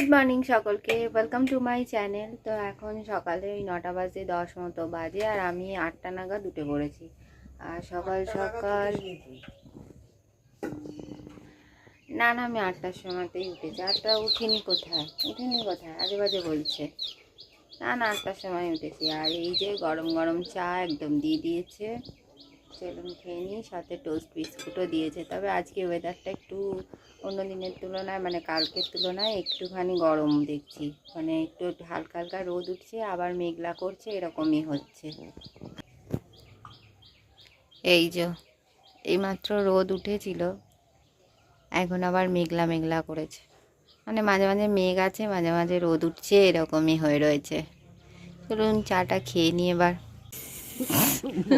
Good morning সকলকে welcome to my channel তো এখন সকালে ওই নটা বাজে দশ মতো বাজে আর আমি আটটা নাগাদ উঠে পড়েছি। আর সকাল সকাল না না আমি আটটার সময়তেই উঠেছি। আটটা উঠিনি কোথায়? উঠিনি কোথায়? আজে বাজে বলছে। না না আটটার সময় উঠেছি। আর এই যে গরম গরম চা একদম দিয়ে দিয়েছে। চলুন খেয়ে নিই সাথে টোস্ট বিস্কুটও দিয়েছে। তবে আজকে ওয়েদারটা একটু অন্য দিনের তুলনায় মানে কালকের তুলনায় একটুখানি গরম দেখছি। মানে একটু একটু হালকা হালকা রোদ উঠছে, আবার মেঘলা করছে, এরকমই হচ্ছে। এই যে, এইমাত্র রোদ উঠেছিল, এখন আবার মেঘলা মেঘলা করেছে। মানে মাঝে মাঝে মেঘ আছে, মাঝে মাঝে রোদ উঠছে, এরকমই হয়ে রয়েছে। চলুন চাটা খেয়ে নিয়ে এবার।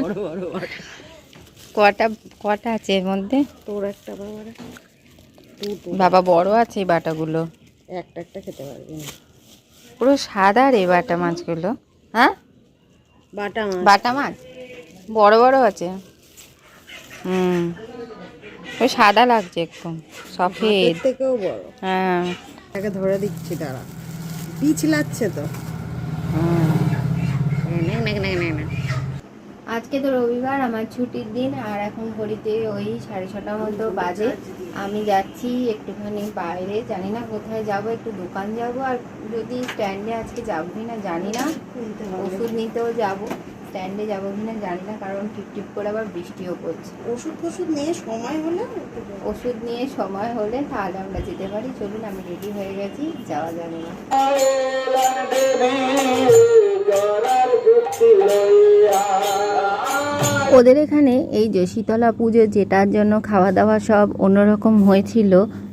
বড় বড় কটা কটা আছে এর মধ্যে? তোর একটা বাবারে বাবা বড় আছে এই বাটাগুলো। একটা একটা খেতে পারবি না। পুরো সাদা রে বাটা মাছগুলো হ্যাঁ? বাটা মাছ। বাটা মাছ? বড় বড় আছে। হুম। ওই সাদা লাগছে একটু সফেদ থেকেও বড়। হ্যাঁ। তাকে ধরে দিচ্ছি তারা পিছলাচ্ছে তো। আজকে তো রবিবার আমার ছুটির দিন আর এখন ঘড়িতে ওই সাড়ে ছটা মতো বাজে। আমি যাচ্ছি একটুখানি বাইরে জানি না কোথায় যাব একটু দোকান যাব আর যদি স্ট্যান্ডে আজকে যাব কি না জানি না। ওষুধ নিতেও যাব। স্ট্যান্ডে যাব কি না জানি না কারণ টিপ টিপ করে আবার বৃষ্টিও পড়ছে। ওষুধ ফষুধ নিয়ে সময় হলে ওষুধ নিয়ে সময় হলে তাহলে আমরা যেতে পারি। চলুন আমি রেডি হয়ে গেছি যাওয়া যাবে না। ওদের এখানে এই যে শীতলা পুজো, যেটার জন্য খাওয়া দাওয়া সব অন্যরকম হয়েছিল,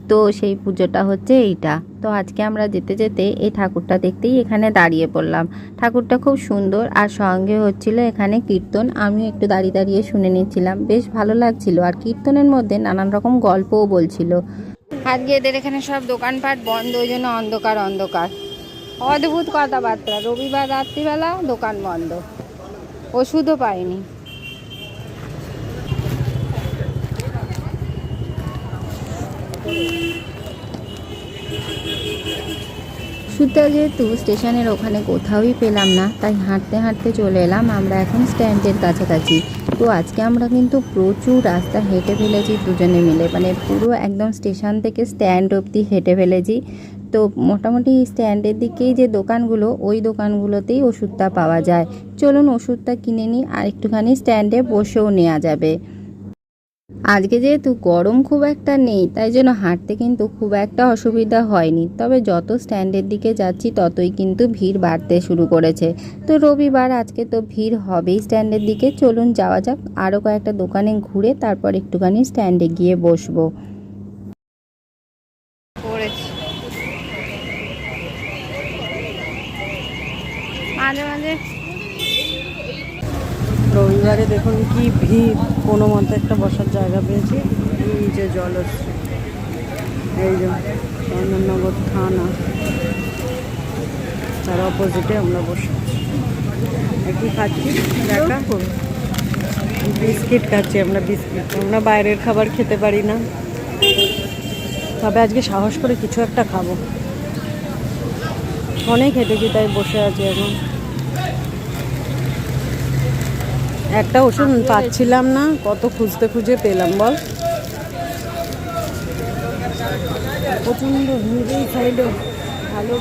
তো সেই পুজোটা হচ্ছে এইটা। তো আজকে আমরা যেতে যেতে এই ঠাকুরটা দেখতেই এখানে দাঁড়িয়ে পড়লাম। ঠাকুরটা খুব সুন্দর আর সঙ্গে হচ্ছিল এখানে কীর্তন। আমি একটু দাঁড়িয়ে দাঁড়িয়ে শুনে নিচ্ছিলাম। বেশ ভালো লাগছিল। আর কীর্তনের মধ্যে নানান রকম গল্পও বলছিল। আজকে এদের এখানে সব দোকানপাট বন্ধ, ওই জন্য অন্ধকার অন্ধকার। অদ্ভুত কথাবার্তা। রবিবার, রাত্রিবেলা দোকান বন্ধ। ওষুধও পাইনি। ওষুধটা যেহেতু স্টেশনের ওখানে কোথাওই পেলাম না, তাই হাঁটতে হাঁটতে চলে এলাম। আমরা এখন স্ট্যান্ডের কাছাকাছি। তো আজকে আমরা কিন্তু প্রচুর রাস্তা হেঁটে ফেলেছি দুজনে মিলে। মানে পুরো একদম স্টেশন থেকে স্ট্যান্ড অবধি হেঁটে ফেলেছি। তো মোটামুটি স্ট্যান্ডের দিকেই যে দোকানগুলো, ওই দোকানগুলোতেই ওষুধটা পাওয়া যায়। চলুন ওষুধটা কিনে নিই, আর একটুখানি স্ট্যান্ডে বসেও নেওয়া যাবে। আজকে যেহেতু গরম খুব একটা নেই, তাই জন্য হাঁটতে কিন্তু খুব একটা অসুবিধা হয়নি। তবে যত স্ট্যান্ডের দিকে যাচ্ছি, ততই কিন্তু ভিড় বাড়তে শুরু করেছে। তো রবিবার আজকে তো ভিড় হবেই স্ট্যান্ডের দিকে। চলুন যাওয়া যাক আরও কয়েকটা দোকানে ঘুরে তারপর একটুখানি স্ট্যান্ডে গিয়ে বসবো। মাঝে মাঝে। রবিবারে দেখুন কি ভিড়। কোনো মতে একটা বসার জায়গা পেয়েছি। এই যে জলশ্রী এই যে চন্দননগর থানা। তার অপোজিটে আমরা বসে কি খাচ্ছি? দেখা বিস্কিট খাচ্ছি আমরা, বিস্কিট। আমরা বাইরের খাবার খেতে পারি না। তবে আজকে সাহস করে কিছু একটা খাব। অনেক হেঁটেছি তাই বসে আছি এখন। একটা ওষুধ পাচ্ছিলাম না কত খুঁজতে খুঁজে পেলাম বল। প্রচণ্ড ভিড় এই সাইডে ভালো।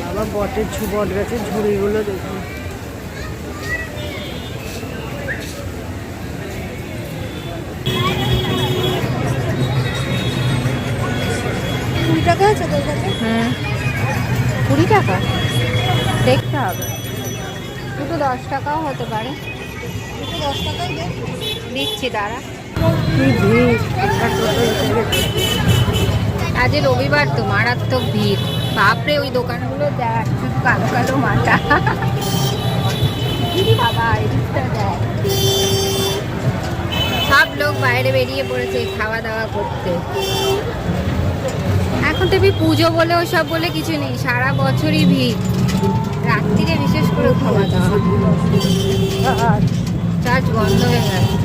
বাবা বটের বট গাছের ঝুড়িগুলো দেখুন টাকা আছে তোর কাছে? হুম। কুড়ি টাকা? দেখতে হবে। দুটো দশ টাকাও হতে পারে। দুটো দশ টাকাই দিচ্ছি দাঁড়া। আজ রবিবার তো মারাত্মক ভিড়। বাপরে ওই দোকানগুলো দেখ শুধু কালো কালো মাথা বাবা এদিকটা দেখ। সব লোক বাইরে বেরিয়ে পড়েছে খাওয়া দাওয়া করতে। তো পুজো বলে ওসব বলে কিছু নেই। সারা বছরই ভিড়। রাত্রিরে বিশেষ করে খাওয়া দাওয়া। চার্জ বন্ধ হয়ে গেছে।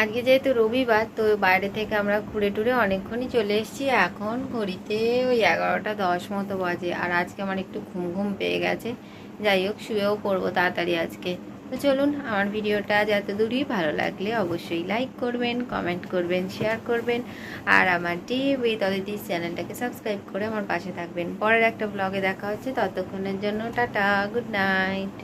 আজকে যেহেতু রবিবার, তো বাইরে থেকে আমরা ঘুরে টুরে অনেকক্ষণই চলে এসেছি। এখন ঘড়িতে ওই এগারোটা দশ মতো বাজে। আর আজকে আমার একটু ঘুম ঘুম পেয়ে গেছে। যাই হোক, শুয়েও পড়ব তাড়াতাড়ি আজকে। তো চলুন আমার ভিডিওটা যত দূরই ভালো লাগলে অবশ্যই লাইক করবেন কমেন্ট করবেন শেয়ার করবেন। আর আমার টিভি উইথ চ্যানেলটাকে সাবস্ক্রাইব করে আমার পাশে থাকবেন। পরের একটা ব্লগে দেখা হচ্ছে। ততক্ষণের জন্য টাটা গুড নাইট